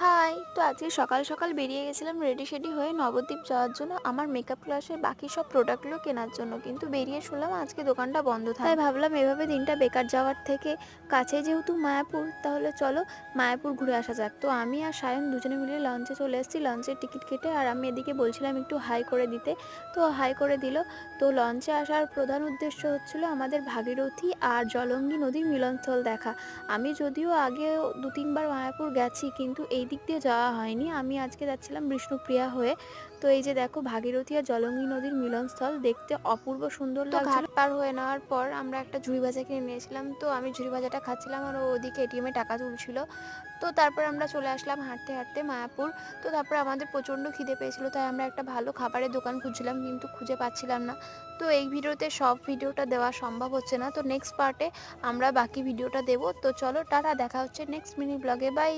High, তো আজকে সকাল সকাল বেরিয়ে গেছিলাম রেডি সেডি হয়ে নবদ্বীপ যাওয়ার জন্য। আমার মেকআপ ক্লাসের বাকি সব প্রোডাক্টগুলো কেনার জন্য। কিন্তু বেরিয়ে শুনলাম আজকে দোকানটা বন্ধ থাকে। তাই ভাবলাম এভাবে দিনটা বেকার যাওয়ার থেকে কাছে যেহেতু মায়াপুর, তাহলে চলো মায়াপুর ঘুরে আসা যাক। তো আমি আর সায়ন দুজনে মিলে লঞ্চে চলে এসেছি। লঞ্চের টিকিট কেটে আর আমি এদিকে বলছিলাম একটু হাই করে দিতে। তো হাই করে দিল। তো লঞ্চে আসার প্রধান উদ্দেশ্য হচ্ছিল আমাদের ভাগীরথী আর জলঙ্গি নদীর মিলনস্থল দেখা। আমি যদিও আগে দু তিনবার মায়াপুর গেছি, কিন্তু এই দিক দিয়ে যাওয়া হয়নি। আমি আজকে যাচ্ছিলাম বিষ্ণুপ্রিয়া হয়ে। তো এই যে দেখো ভাগীরথী আর জলঙ্গি নদীর মিলনস্থল দেখতে অপূর্ব সুন্দর লাগছিল ঘাট পার হয়ে নেওয়ার পর আমরা একটা ঝুড়ি ভাজা কিনে নিয়েছিলাম। তো আমি ঝুড়ি ভাজাটা খাচ্ছিলাম আর ওদিকে এটিএমে টাকা তুলছিল। তো তারপর আমরা চলে আসলাম হাঁটতে হাঁটতে মায়াপুর। তো তারপর আমাদের প্রচণ্ড খিদে পেয়েছিল তাই আমরা একটা ভালো খাবারের দোকান খুঁজছিলাম কিন্তু খুঁজে পাচ্ছিলাম না। তো এই ভিডিওতে সব ভিডিওটা দেওয়া সম্ভব হচ্ছে না। তো নেক্সট পার্টে আমরা বাকি ভিডিওটা দেবো। তো চলো টাটা দেখা হচ্ছে নেক্সট মিনি ব্লগে বাই